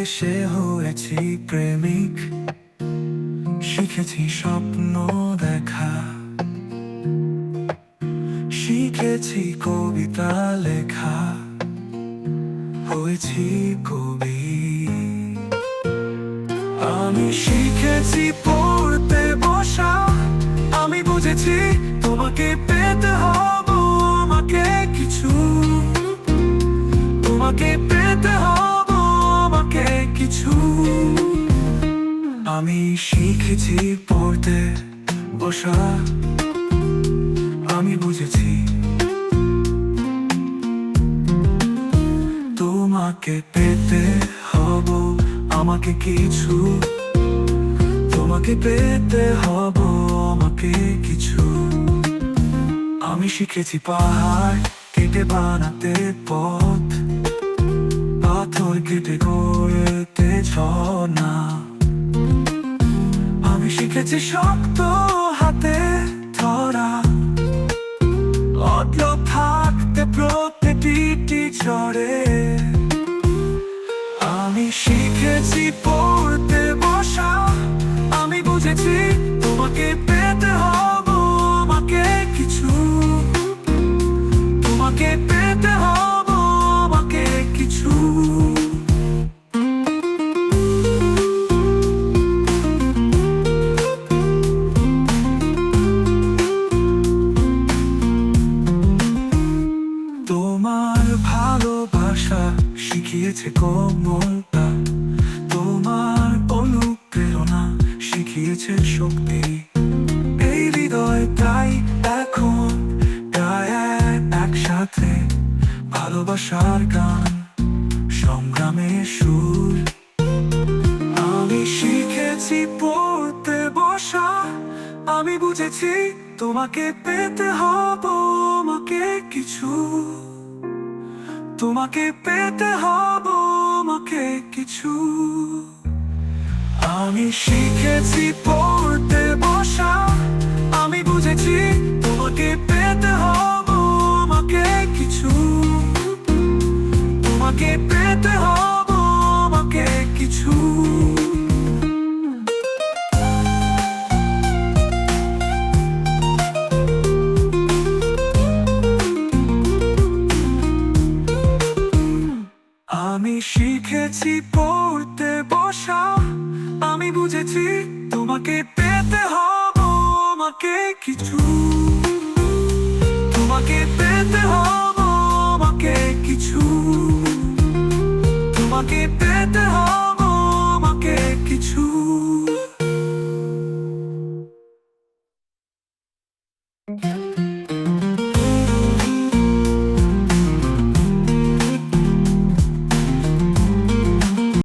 শেষে হয়েছি প্রেমিক। শিখেছি স্বপ্ন দেখা। শিখেছি কবিতা লেখা। হয়েছি কবি। আমি শিখেছি পড়তে বসা। আমি বুঝেছি তোমাকে পেতে হব, আমাকে কিছু। তোমাকে পেতে হবে। কিছু আমি শিখেছি পড়তে, বসা। আমি বুঝেছি তোমাকে পেতে হব, আমাকে কিছু। তোমাকে পেতে হব, আমাকে কিছু। আমি শিখেছি পাহাড় কেটে বানাতে পথ। পাথর কেটে গড়তে ঝর্ণা। আমি শিখেছি শক্ত হাতে ধরা। অদ্ল থাকতে প্রতিটি ঝড়ে আমি শিখেছি পড়তে বসা। আমি বুঝেছি তোমাকে তোমার অনুপ্রেরণা এই এখন একসাথে ভালোবাসার গান সংগ্রামের সুর। আমি শিখেছি পড়তে বসা, আমি বুঝেছি তোমাকে পেতে হব, আমাকে কিছু। তোমাকে পেতে হব আমাকে কিছু। আমি শিখেছি পড়তে বসা আমি বুঝেছি তোমাকে পেতে আমি শিখেছি পড়তে বসা। আমি বুঝেছি তোমাকে পেতে হব, আমাকে কিছু। তোমাকে পেতে হব, আমাকে কিছু। তোমাকে পেতে